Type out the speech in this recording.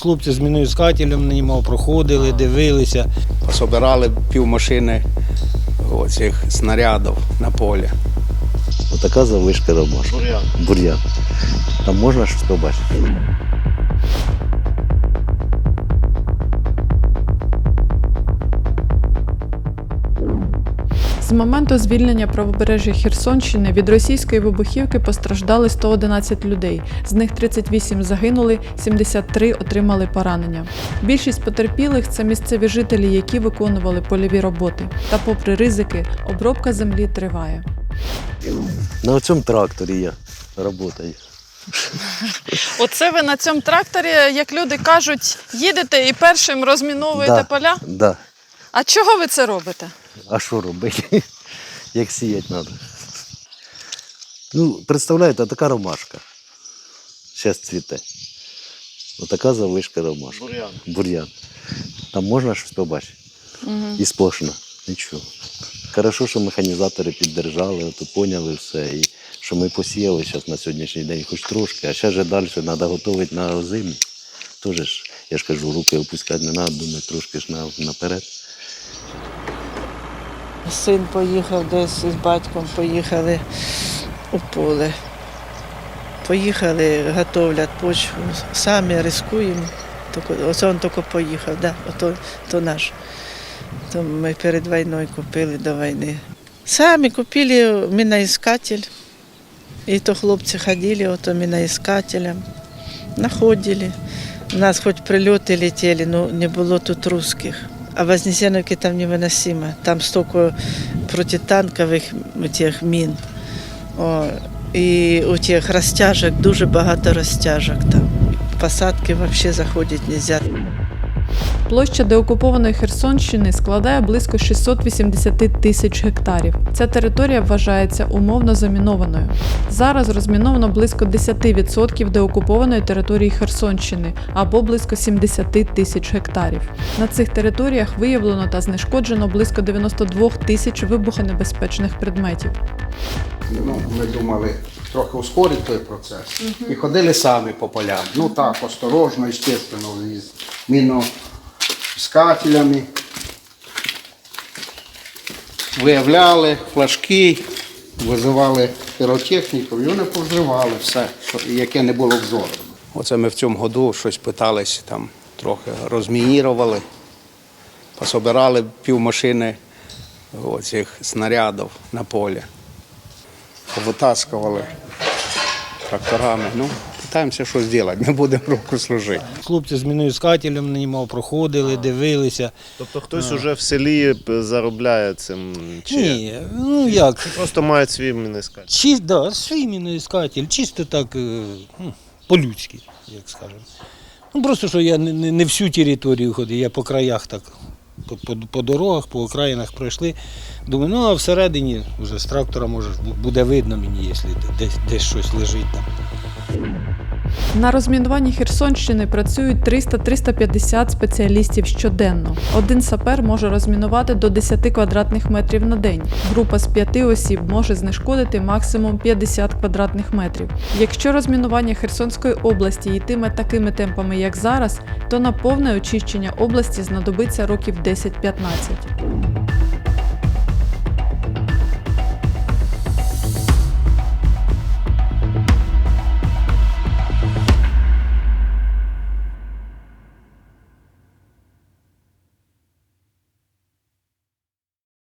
Хлопці з міноіскателем на нього проходили, дивилися. Пособирали півмашини оцих снарядів на полі. Отака завишка домашня. Бур'ян. Бур'ян. Там можна щось побачити. З моменту звільнення правобережжя Херсонщини від російської вибухівки постраждали 111 людей. З них 38 загинули, 73 отримали поранення. Більшість потерпілих це місцеві жителі, які виконували польові роботи. Та, попри ризики, обробка землі триває. На цьому тракторі я працюю. Оце ви на цьому тракторі, як люди кажуть, їдете і першим розміновуєте Да. поля. Да. А чого ви це робите? А що робити? Як сіяти треба? Ну, представляєте, така ромашка. Зараз цвіте. Отака завишка ромашка. Бур'ян. Бур'ян. Там можна щось побачити. І сплошно. Нічого. Хорошо, що механізатори піддержали, то поняли все. І що ми посіяли зараз на сьогоднішній день хоч трошки, а ще ж далі треба готувати на зиму. Тоже ж, я ж кажу, руки опускати не треба, думаю, трошки ж на, наперед. Син поїхав десь з батьком, поїхали у поле. Поїхали, готовлять почву, самі рискуємо. Оце він тільки поїхав, да? Ото, то наш. То ми перед війною купили до війни. Самі купили міноіскатель. І то хлопці ходили, ото міноіскателем, находили. У нас хоч прильоти летіли, але не було тут русських. А Вознесеновки там невыносимо. Там столько протитанкових тих мін. О, і у тих розтяжок, дуже багато розтяжок там. Посадки взагалі заходити не можна. Площа деокупованої Херсонщини складає близько 680 тисяч гектарів. Ця територія вважається умовно замінованою. Зараз розміновано близько 10% деокупованої території Херсонщини або близько 70 тисяч гектарів. На цих територіях виявлено та знешкоджено близько 92 тисяч вибухонебезпечних предметів. Ну, ми думали трохи ускорити той процес. І ходили самі по полям. Ну так, осторожно, звісно, з міноскателями. Виявляли флажки, визивали піротехніку, і вони повзривали все, яке не було взору. Оце ми в цьому году щось питались, там трохи розмінірували, пособирали півмашини оцих снарядів на полі повитаскували тракторами. Ну, питаємося, що зробити, не будемо руку служити. Хлопці з міноіскателем на нього проходили, дивилися. Тобто хтось уже в селі заробляє цим чи Ні, ну як, просто мають свій мінискач. чи, да, свій міноіскатель, чисто так е, ну, по-людськи, як скажемо. Ну просто що я не, не, не всю територію ходив, я по краях так, по, по, по дорогах, по окраїнах пройшли. Думаю, ну а всередині вже з трактора може буде видно мені, якщо десь, десь щось лежить там. На розмінуванні Херсонщини працюють 300-350 спеціалістів щоденно. Один сапер може розмінувати до 10 квадратних метрів на день. Група з 5 осіб може знешкодити максимум 50 квадратних метрів. Якщо розмінування Херсонської області йтиме такими темпами, як зараз, то на повне очищення області знадобиться років 10-15.